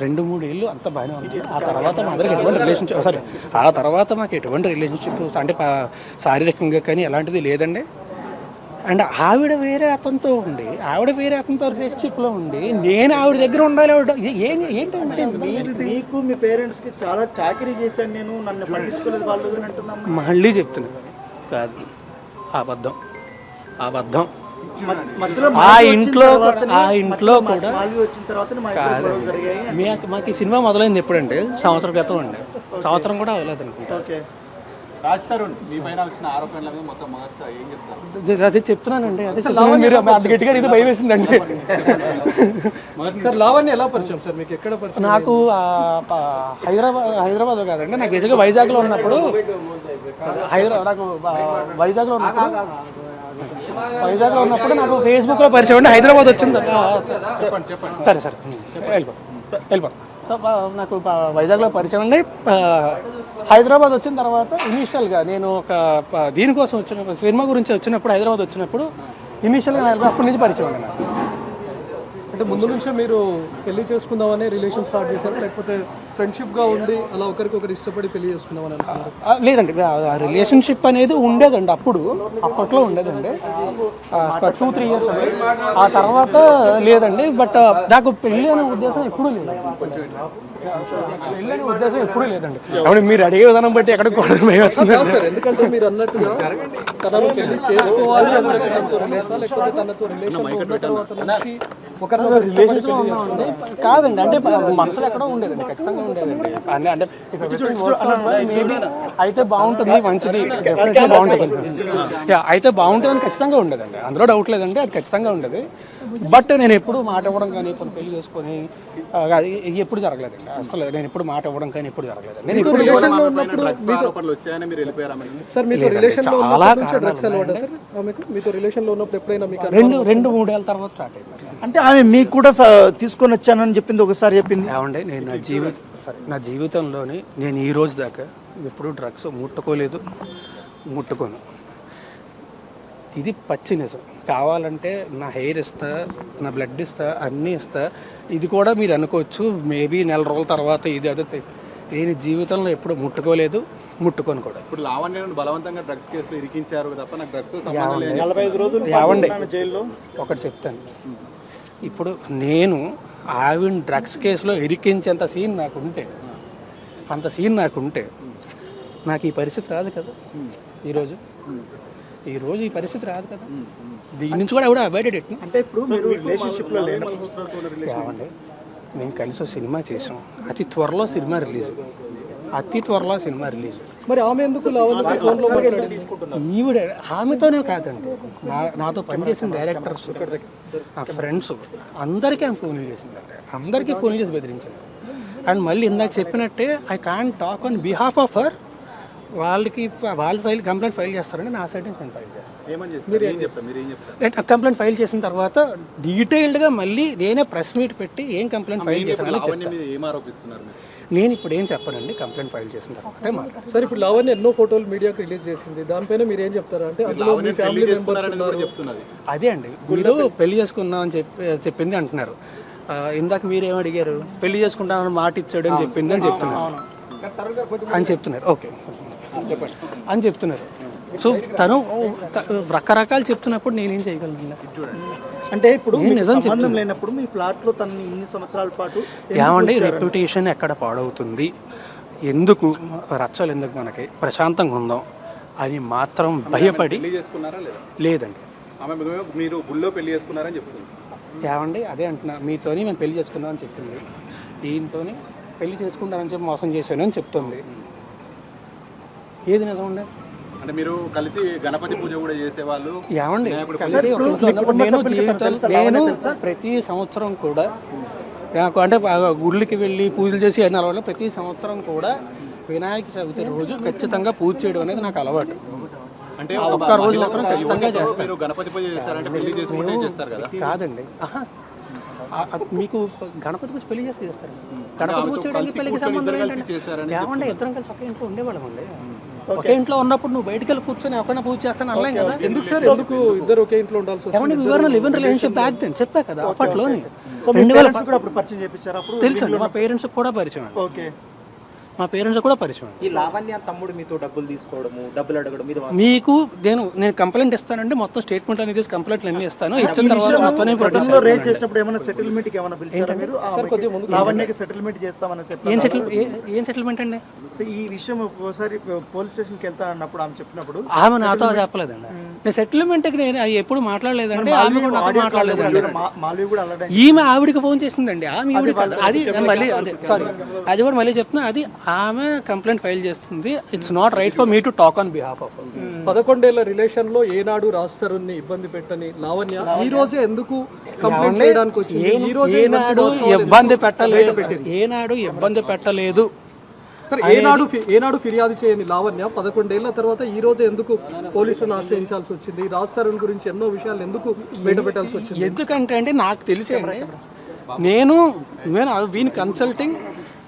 రెండు మూడు ఏళ్ళు అంత బాగానే ఉంది ఆ తర్వాత మా అందరికి ఎటువంటి రిలేషన్షిప్ సారీ ఆ తర్వాత మాకు ఎటువంటి రిలేషన్షిప్ అంటే శారీరకంగా కానీ ఎలాంటిది లేదండి. అండ్ ఆవిడ వేరే అతనితో ఉండి ఆవిడ వేరే అతనితో రిలేషన్షిప్లో ఉండి నేను ఆవిడ దగ్గర ఉండాలి ఆవిడ ఏ- ఏంటంటే మీకు మీ పేరెంట్స్కి చాలా చాకరీ చేశాను నేను నన్ను పట్టించుకోలేదు వాళ్ళు మళ్ళీ చెప్తున్నా. కాదు. అబద్ధం. అబద్ధం. ఆ ఇంట్లో ఆ ఇంట్లో కూడా మాకు మాకు ఈ సినిమా మొదలైంది ఎప్పుడండి సంవత్సరం క్రితం అండి సంవత్సరం కూడా అవ్వలేదు అనుకుంటా అదే- చెప్తున్నానండి అదే. మీరు అంత గట్టిగా అడిగితే భయం వేసిందండి సార్ లావణ్య ఎలా పరిచయం సార్ మీకు ఎక్కడ పరిచయం నాకు హైదరాబాద్ హైదరాబాద్ కాదండి నాకు బేసిక్గా వైజాగ్లో ఉన్నప్పుడు హైదరాబాద్ నాకు వైజాగ్లో ఉన్నప్పుడు వైజాగ్లో ఉన్నప్పుడు నాకు ఫేస్బుక్లో పరిచయం అండి హైదరాబాద్ వచ్చింది చెప్పండి చెప్పండి. సరే సరే. వెళ్ళిపో. వెళ్ళిపో. సో నాకు వైజాగ్లో పరిచయం అండి హైదరాబాద్ వచ్చిన తర్వాత ఇనీషియల్గా నేను ఒక దీనికోసం వచ్చిన సినిమా గురించి వచ్చినప్పుడు హైదరాబాద్ వచ్చినప్పుడు ఇనీషియల్గా అప్పటి నుంచి పరిచయం అండి నాకు. అంటే ముందు నుంచే మీరు పెళ్ళి చేసుకుందామని రిలేషన్ స్టార్ట్ చేశారు? లేకపోతే ఫ్రెండ్షిప్గా ఉండి అలా ఒకరికొకరు ఇష్టపడి పెళ్ళి చేసుకుందామని అనుకున్నారు? లేదండి. రిలేషన్షిప్ అనేది ఉండేదండి అప్పుడు. అప్పట్లో ఉండేదండి. టూ త్రీ ఇయర్స్ అండి ఆ తర్వాత లేదండి. బట్ నాకు పెళ్ళి అనే ఉద్దేశం ఎప్పుడూ లేదు పెళ్ళి అనే ఉద్దేశం ఎప్పుడూ లేదండి. అవును మీరు అడిగే విధానం బట్టి ఎక్కడికి కూడా వస్తుంది. ఎందుకంటే మీరు అన్నట్టుగా తనను పెళ్ళి చేసుకోవాలి అని చెప్పి తనతో రిలేషన్ లేకపోతే తనతో రిలేషన్ ఉన్న తర్వాత నుంచి ఒకరినొకరు రిలేషన్స్లో ఉన్నామండి కాదండి అంటే మనసులో ఎక్కడో ఉండేదండి ఖచ్చితంగా ఉండేదండి. అంటే అంటే మేబీ అయితే బాగుంటుంది మంచిది డెఫినెట్గా బాగుంటుంది. యా అయితే బాగుంటుందని ఖచ్చితంగా ఉండేదండి. అందులో డౌట్ లేదండి అది ఖచ్చితంగా ఉండేది. బట్ నేను ఎప్పుడు మాట ఇవ్వడం కానీ కొన్ని పెళ్ళి చేసుకొని ఎప్పుడు జరగలేదండి. అసలు నేను ఎప్పుడు మాట ఇవ్వడం కానీ ఎప్పుడు జరగలేదు. నేను ఎప్పుడు రిలేషన్లో ఉన్నప్పుడు సార్ మీతో రిలేషన్లో చాలా ఉన్నప్పటి నుంచే డ్రగ్స్ అలవాటు సార్? ఆమెకు మీతో రిలేషన్లో ఉన్నప్పుడు ఎప్పుడైనా మీకు రెండు రెండు మూడేళ్ళ తర్వాత స్టార్ట్ అయింది అంటే ఆమె మీకు కూడా తీసుకొని వచ్చానని చెప్పింది ఒకసారి చెప్పింది? ఏమండి నేను నా జీవిత సారీ నా జీవితంలోని నేను ఈ రోజు దాకా ఎప్పుడూ డ్రగ్స్ ముట్టుకోలేదు ముట్టుకోను. ఇది పచ్చి నిజం. కావాలంటే నా హెయిర్ ఇస్తా నా బ్లడ్ ఇస్తా అన్నీ ఇస్తా ఇది కూడా మీరు అనుకోవచ్చు మేబీ నెల రోజుల తర్వాత ఇది అదే నేను జీవితంలో ఎప్పుడు ముట్టుకోలేదు ముట్టుకోను కూడా. ఇప్పుడు లావణ్యను బలవంతంగా డ్రగ్స్ కేసులో ఇరికించారు తప్ప నాకు డ్రగ్స్ రోజులు ఉన్నాను జైల్లో? ఒకటి చెప్తాను. ఇప్పుడు నేను ఆవిడ డ్రగ్స్ కేసులో ఇరికించేంత సీన్ నాకు ఉంటే అంత సీన్ నాకు ఉంటే నాకు ఈ పరిస్థితి రాదు కదా ఈరోజు ఈరోజు ఈ పరిస్థితి రాదు కదా. దీని నుంచి కూడా ఎవడో అవాయిడెడ్ ఎట్ను అంటే ఇప్పుడు మీరు రిలేషన్షిప్లో లేను ఏమండి? మేము కలిసి సినిమా చేసాం. అతి త్వరలో సినిమా రిలీజ్. అతి త్వరలో సినిమా రిలీజ్. మరి ఆమె ఎందుకు ఫోన్లో ఈవిడ ఆమెతోనే కాదండి. నా నాతో పనిచేసిన డైరెక్టర్స్ నా ఫ్రెండ్స్ అందరికీ ఆమె ఫోన్లు చేసిందండి. అందరికీ ఫోన్ చేసి బెదిరించింది. అండ్ మళ్ళీ ఇందాక చెప్పినట్టే I can talk on behalf of her వాళ్ళకి వాళ్ళు ఫైల్ కంప్లైంట్ ఫైల్ చేస్తారండి నా సైడ్ నుంచి నేను ఫైల్ చేస్తాను. ఏమని చెప్తారు ఏం చెప్తారు మీరు ఏం చెప్తారు కంప్లైంట్ ఫైల్ చేసిన తర్వాత డీటెయిల్డ్గా మళ్ళీ నేనే ప్రెస్ మీట్ పెట్టి ఏం కంప్లైంట్ ఫైల్ మీరు? నేను ఇప్పుడు ఏం చెప్పనండి? కంప్లైంట్ ఫైల్ చేసిన తర్వాతే సరే ఇప్పుడు లావణ్య ఎన్నో ఫోటోలు మీడియాకు రిలీజ్ చేసింది. దానిపైన మీరు ఏం చెప్తారా? అంటే అదే అండి. మీరు పెళ్ళి చేసుకుందాం అని చెప్పి చెప్పింది అంటున్నారు. ఇందాక మీరేం అడిగారు? పెళ్ళి చేసుకుంటామని మాట ఇచ్చాడు అని చెప్పింది అని చెప్తున్నారు. అని చెప్తున్నారు. ఓకే. అని చెప్తున్నారు. సో తను రకరకాలు చెప్తున్నప్పుడు నేనేం చేయగలను? అంటే ఇప్పుడు నిజం సంబంధం లేనప్పుడు మీ ఫ్లాట్లో తనని ఇన్ని సంవత్సరాల పాటు ఏమండి రెప్యుటేషన్ ఎక్కడ పాడవుతుంది? ఎందుకు రచ్చలు ఎందుకు మనకి? ప్రశాంతంగా ఉందాం అని మాత్రం భయపడి పెళ్ళి చేసుకున్నారా లేదా? లేదండి. ఆమె మీరు- గుళ్ళో పెళ్ళి చేసుకున్నారని చెప్తుంది ఏమండి అదే అంటున్నా. మీతోని మేము పెళ్ళి చేసుకుందాం అని చెప్పింది. దీంతోని పెళ్ళి చేసుకుంటానని చెప్పి మోసం చేశాను అని చెప్తుంది. ఏది నిజం అండి? అంటే మీరు కలిసి గణపతి పూజ కూడా చేసేవాళ్ళు ఏమండి? కలిసి ఒక ఇంట్లో ఉన్నప్పుడు నేను జీవితాలు నేను ప్రతి సంవత్సరం కూడా నాకు అంటే గుళ్ళకి వెళ్ళి పూజలు చేసి అన్న అలవాటు ప్రతి సంవత్సరం కూడా వినాయక చవితి రోజు ఖచ్చితంగా పూజ చేయడం అనేది నాకు అలవాటు. అంటే ఒక్క రోజు మాత్రం ఖచ్చితంగా చేస్తాను. మీరు గణపతి పూజ చేస్తారంటే పెళ్ళి చేసుకుంటే చేస్తారు కదా? కాదండి. మీకు గణపతి పూజ పెళ్ళి చేసి చేస్తారు. గణపతి పూజ చేయడానికి పెళ్ళికి సంబంధం ఏమంటే ఇద్దరం కలిసి ఒకే ఇంట్లో ఉండేవాళ్ళం అండి ఒకే ఇంట్లో ఉన్నప్పుడు నువ్వు బయటికి వెళ్ళి కూర్చొని ఒకరిని పూజ చేస్తాను అనలేం కదా? ఎందుకు సార్? ఎందుకు ఇద్దరు ఒకే ఇంట్లో ఉండాల్సి ఏమంటే వివరణ live in relationship back then చెప్పా కదా అప్పట్లోని. సో మీ పేరెంట్స్ కూడా అప్పుడు పరిచయం చేయించారు అప్పుడు? తెలుసండి మా పేరెంట్స్ కూడా పరిచయం ఓకే మా పేరెంట్స్ కూడా పరిచయం ఈ లావణ్య తమ్ముడు మీతో డబ్బులు తీసుకోవడము డబ్బులు అడగడం మీద మీకు నేను నేను కంప్లైంట్ ఇస్తానండి మొత్తం స్టేట్మెంట్ అనేది కంప్లైంట్లు అన్నీ ఇస్తాను. ఇచ్చిన తర్వాత మొత్తం చేసినప్పుడు ఏమైనా సెటిల్మెంట్కి ఏమైనా పిలిచారా మీరు? లావణ్యకి సెటిల్మెంట్ చేస్తామని చెప్పి ఏం సెటిల్ ఏం సెటిల్మెంట్ అండి? ఈ విషయం ఒకసారి పోలీస్ స్టేషన్కి వెళ్తా అన్నప్పుడు ఆమె చెప్పినప్పుడు ఆమె నాతో చెప్పలేదండి. నేను సెటిల్మెంట్కి నేను ఎప్పుడు మాట్లాడలేదండి ఆమె కూడా నాతో మాట్లాడలేదండి. ఈమె ఆవిడకి ఫోన్ చేసిందండి ఆమె ఆవిడ. అది మళ్ళీ అదే సారీ అది కూడా మళ్ళీ చెప్తున్నా అది ఆమె కంప్లైంట్ ఫైల్ చేస్తుంది. It's not right for me to talk on behalf of పదకొండేళ్ళ రిలేషన్లో ఏనాడు రాస్తారుని ఇబ్బంది పెట్టని లావణ్య. ఈ రోజే ఎందుకు కంప్లైంట్ చేయడానికి వచ్చింది? ఈ రోజే ఏనాడు ఇబ్బంది పెట్టలేదు. ఏనాడు ఇబ్బంది పెట్టలేదు. సరే ఏనాడు ఏనాడు ఫిర్యాదు చేయని లావణ్య పదకొండేళ్ళ తర్వాత ఈ రోజు ఎందుకు పోలీసులను ఆశ్రయించాల్సి వచ్చింది? రాస్తారని గురించి ఎన్నో విషయాలు ఎందుకు బయట పెట్టాల్సి వచ్చింది? ఎందుకంటే అంటే నాకు తెలిసే నేను నేను వీని కన్సల్టింగ్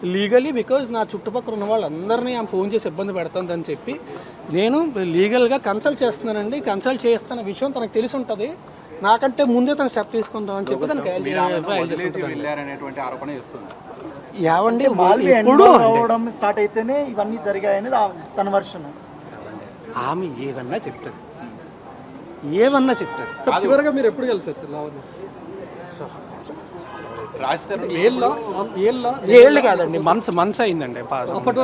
లీగలీ బికాజ్ నా చుట్టుపక్కల ఉన్న వాళ్ళందరినీ ఆమె ఫోన్ చేసి ఇబ్బంది పెడుతుందని చెప్పి నేను లీగల్గా కన్సల్ట్ చేస్తున్నానండి. కన్సల్ట్ చేస్తున్న విషయం తనకు తెలిసి ఉంటుంది. నాకంటే ముందే తను స్టెప్ తీసుకుందాం అని చెప్పి తనకి ఏవండి స్టార్ట్ అయితేనే ఇవన్నీ జరిగాయనేది ఆ- తన వర్షన్ ఆమె ఏదన్నా చెప్తుంది ఏమన్నా చెప్తుంది సార్ చివరిగా మీరు ఎప్పుడు కలిసారు సార్? లావణ్య? రాజధాని ఏళ్ళ? ఏళ్ళ? ఏళ్ళు కాదండి మంత్స్ మంత్స్ అయిందండి అప్పటి